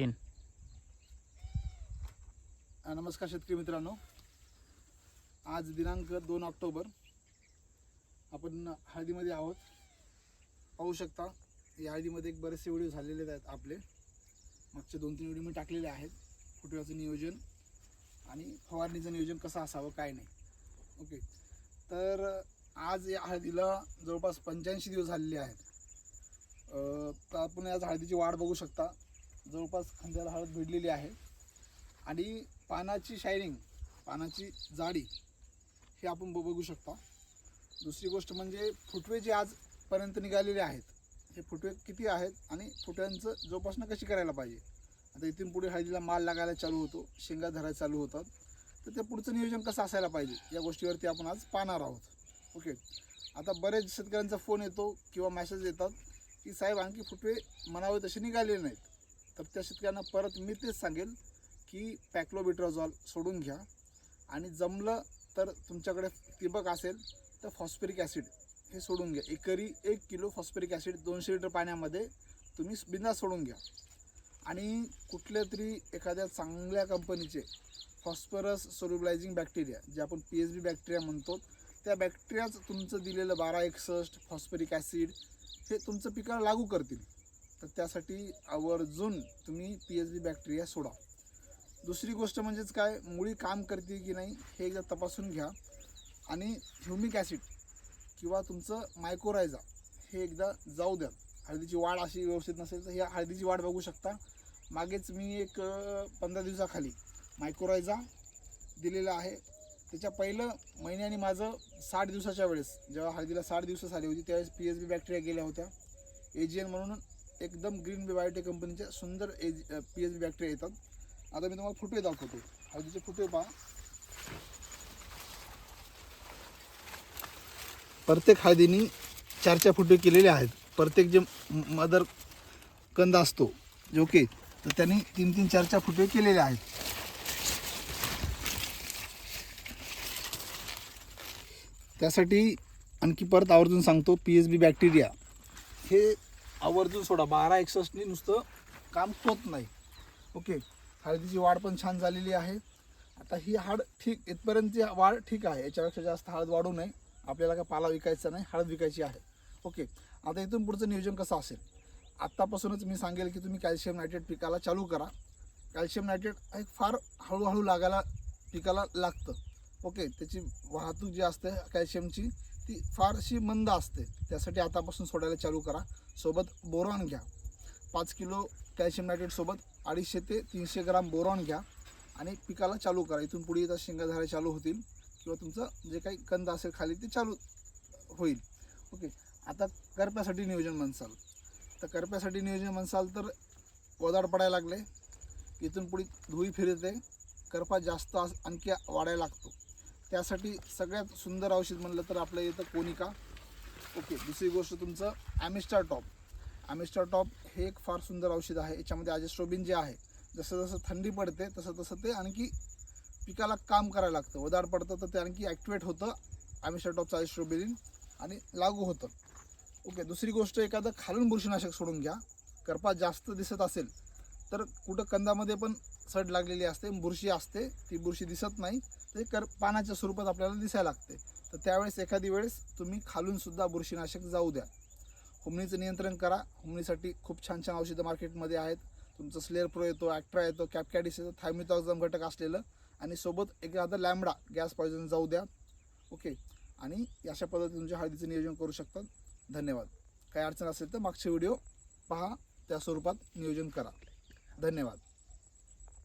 तीन. नमस्कार शेतकरी मित्रांनो. आज दिनांक दोन ऑक्टोबर. आपण हळदीमध्ये आहोत. पाहू शकता या हळदीमध्ये एक बरेचसे व्हिडिओ झालेले आहेत आपले. मागचे दोन तीन व्हिडिओ मी टाकलेले आहेत. फुटव्याचं नियोजन आणि फवारणीचं नियोजन कसं असावं काय नाही. ओके. तर आज या हळदीला जवळपास पंच्याऐंशी दिवस झालेले आहेत. तर आपण आज हळदीची वाढ बघू शकता. जवळपास खांद्याला हळद भिडलेली आहे. आणि पानाची शायनिंग पानाची जाडी हे आपण ब- बघू शकता. दुसरी गोष्ट म्हणजे फुटवे जे आजपर्यंत निघालेले आहेत हे फुटवे किती आहेत आणि फुटव्यांचं जोपासना कशी करायला पाहिजे? आता इथून पुढे हळदीला माल लागायला चालू होतो शेंगा धरायला चालू होतात. तर ते पुढचं नियोजन कसं असायला पाहिजे? या गोष्टीवरती आपण आज पाहणार आहोत. ओके आता बरेच शेतकऱ्यांचा फोन येतो किंवा मेसेज येतात की साहेब आणखी फुटवे म्हणावे तसे निघालेले नाहीत. तर त्या शेतकऱ्यांना परत मी तेच सांगेल की पॅक्लोबिट्राझॉल सोडून घ्या. आणि जमलं तर तुमच्याकडे ठिबक असेल तर फॉस्फरिक ॲसिड हे सोडून घ्या. एकरी एक किलो फॉस्फरिक ॲसिड दोनशे लिटर पाण्यामध्ये तुम्ही बिंदा सोडून घ्या. आणि कुठल्या तरी एखाद्या चांगल्या कंपनीचे फॉस्फरस सोल्युबलायझिंग बॅक्टेरिया जे आपण पी एच बी बॅक्टेरिया म्हणतो त्या बॅक्टेरियाचं तुमचं दिलेलं बारा एकसष्ट फॉस्फरिक ॲसिड हे तुमचं पिकाला लागू करतील. तर त्यासाठी आवर्जून तुम्ही पी एच बी बॅक्टेरिया सोडा. दुसरी गोष्ट म्हणजेच काय? मुळी काम करते की नाही हे एकदा तपासून घ्या. आणि ह्युमिक ॲसिड किंवा तुमचं मायकोरायझा हे एकदा जाऊ द्या. हळदीची वाढ अशी व्यवस्थित नसेल तर ह्या हळदीची वाढ बघू शकता. मागेच मी एक पंधरा दिवसाखाली मायकोरायझा दिलेला आहे. त्याच्या पहिलं महिन्याने माझं साठ दिवसाच्या वेळेस जेव्हा हळदीला साठ दिवस आली होती त्यावेळेस पी एच बी बॅक्टेरिया गेल्या होत्या. एजियन म्हणून एकदम ग्रीन बायोटेक कंपनीच्या सुंदर एज पी एच बी बॅक्टेरिया येतात. आता मी तुम्हाला फुटवे दाखवतो. हळदीचे फुटवे पहा. प्रत्येक हळदीने चार चार फुटवे केलेले आहेत. प्रत्येक जे मदर कंद असतो जो ओके तर त्यांनी तीन तीन चार चार फुटवे केलेले आहेत. त्यासाठी आणखी परत आवर्जून सांगतो पी एच बी बॅक्टेरिया हे आवर्जून सोडा. बारा एकसष्टनी नुसतं काम होत नाही. ओके. हळदीची वाढ पण छान झालेली आहे. आता ही हाड ठीक इथपर्यंतची वाढ ठीक आहे. याच्यापेक्षा जास्त हळद वाढू नये. आपल्याला काय पाला विकायचा नाही हळद विकायची आहे. ओके. आता इथून पुढचं नियोजन कसं असेल? आत्तापासूनच मी सांगेल की तुम्ही कॅल्शियम नायट्रेट पिकाला चालू करा. कॅल्शियम नायट्रेट हे फार हळूहळू लागायला पिकाला लागतं. ओके. त्याची वाहतूक जी असते कॅल्शियमची ती फारशी मंद असते. त्यासाठी आतापासून सोडायला चालू करा. सोबत बोरॉन घ्या. पाच किलो कॅल्शियम नायट्रेटसोबत अडीचशे ते तीनशे ग्राम बोरॉन घ्या आणि पिकाला चालू करा. इथून पुढे येतात शेंगा झाडे चालू होतील किंवा तुमचं जे काही कंद असेल खाली ते चालू होईल. ओके. आता करप्यासाठी नियोजन म्हणसाल. तर करप्यासाठी नियोजन म्हणसाल तर वदाड पडायला लागले. इथून पुढे धुई फिरते. करपा जास्त आणखी वाढायला लागतो. त्यासाठी सगळ्यात सुंदर औषध म्हणलं तर आपलं येतं कोनिका. ओके दुसरी गोष्ट तुमचं ॲमिस्टार टॉप. ॲमिस्टार टॉप हे एक फार सुंदर औषध आहे. याच्यामध्ये आजेस्ट्रोबिन जे आहे जसं जसं थंडी पडते तसं तसं ते आणखी पिकाला काम करायला लागतं. वदाड पडतं तर ते आणखी ॲक्टिवेट होतं ॲमिस्टार टॉपचं आजेस्ट्रोबिन आणि लागू होतं. ओके दुसरी गोष्ट एखादं खालून बुरशीनाशक सोडून घ्या. करपा जास्त दिसत असेल तर कुठं कंदामध्ये पण सड लागलेली असते बुरशी असते ती बुरशी दिसत नाही ते कर पानाच्या स्वरूपात आपल्याला दिसायला लागते. तर त्यावेळेस एखादी वेळेस तुम्ही खालूनसुद्धा बुरशीनाशक जाऊ द्या. हुमणीचं नियंत्रण करा. हुमणीसाठी खूप छान छान औषधं मार्केटमध्ये आहेत. तुमचं स्लेअर प्रो येतो ॲक्ट्रा येतो कॅपकॅडिस येतो थायमिथॉक्झम घटक असलेलं. आणि सोबत एखादा लॅमडा गॅस पॉयझन जाऊ द्या. ओके? आणि अशा पद्धतीने तुमच्या हळदीचं नियोजन करू शकतात. धन्यवाद. काही अडचण असेल तर मागचे व्हिडिओ पहा. त्या स्वरूपात नियोजन करा. धन्यवाद.